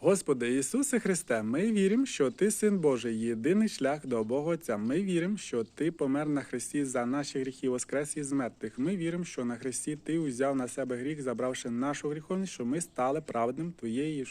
Господи Ісусе Христе, ми віримо, що Ти син Божий, єдиний шлях до Бога Отця. Ми віримо, що Ти помер на Христі за наші гріхи, воскрес із мертвих. Ми віримо, що на Христі Ти узяв на себе гріх, забравши нашу гріховність, що ми стали праведним Твоєю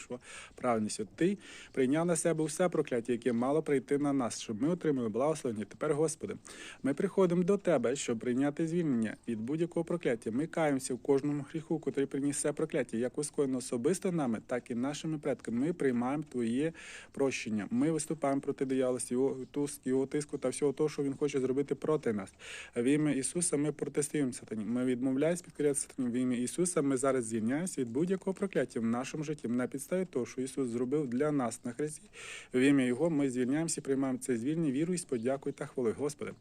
праведністю. Ти прийняв на себе усе прокляття, яке мало прийти на нас, щоб ми отримали благословення. Тепер, Господи, ми приходимо до Тебе, щоб прийняти звільнення від будь-якого прокляття. Ми каємося в кожному гріху, котрий приніс це прокляття, як ускоєно особисто нами, так і нашими предками. Ми приймаємо Твоє прощення. Ми виступаємо проти дияволості, його його тиску та всього того, що він хоче зробити проти нас. В ім'я Ісуса ми протистоїмо сатані. Ми відмовляємося підкоряти сатані. В ім'я Ісуса ми зараз звільняємося від будь-якого прокляття в нашому житті на підставі того, що Ісус зробив для нас на хресті. В ім'я Його ми звільняємося, і приймаємо це звільнення, вірою, з подякою та хвалою. Господи,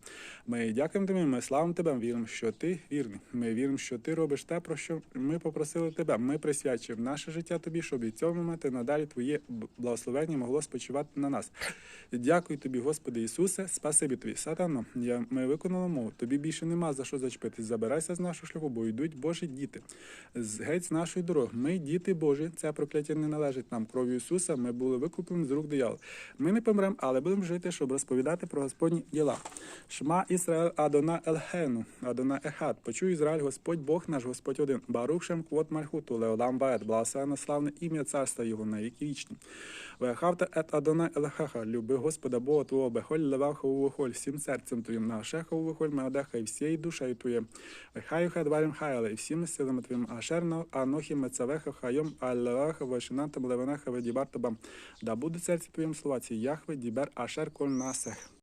ми дякуємо Тобі, ми славимо Тебе, віримо, що Ти вірний. Ми віримо, що Ти робиш те, про що ми попросили Тебе. Ми присвячуємо наше життя Тобі, щоб від цього моменту надалі Твоє благословення могло спочивати на нас. Дякую Тобі, Господи Ісусе, спасибі Тобі. Сатано, я, ми виконали мову. Тобі більше нема за що зачепитись. Забирайся з нашого шляху, бо йдуть Божі діти. З геть з нашої дороги. Ми діти Божі. Це прокляття не належить нам. Кров'ю Ісуса ми були викуплені з рук диявола. Ми не помремо, але будемо жити, щоб розповідати про Господні діла. Шма Ісраїл Адона Елгену, Адона Ехат. Почуй Ізраїль, Господь Бог наш, Господь один. Барух Шем Квот Мальхуту, Леолам Бает, благословенне славне ім'я царства Його на вічні. Вехавта ет Адона Елхаха, люби Господа Бога Твого, бехоль леваха увохоль, всім серцем Твоїм, на шеха увохоль, меодеха, і всією душею Твоєю. Вехаю хедварім хаяле, і всіми силами Твоїм, ашерно, анохі мецавеха, хайом, аллеваха, вешинантам, левенаха, ведібартабам. Да буде серце Твоїм слова ці, Яхве, дібер, ашер, коль насех.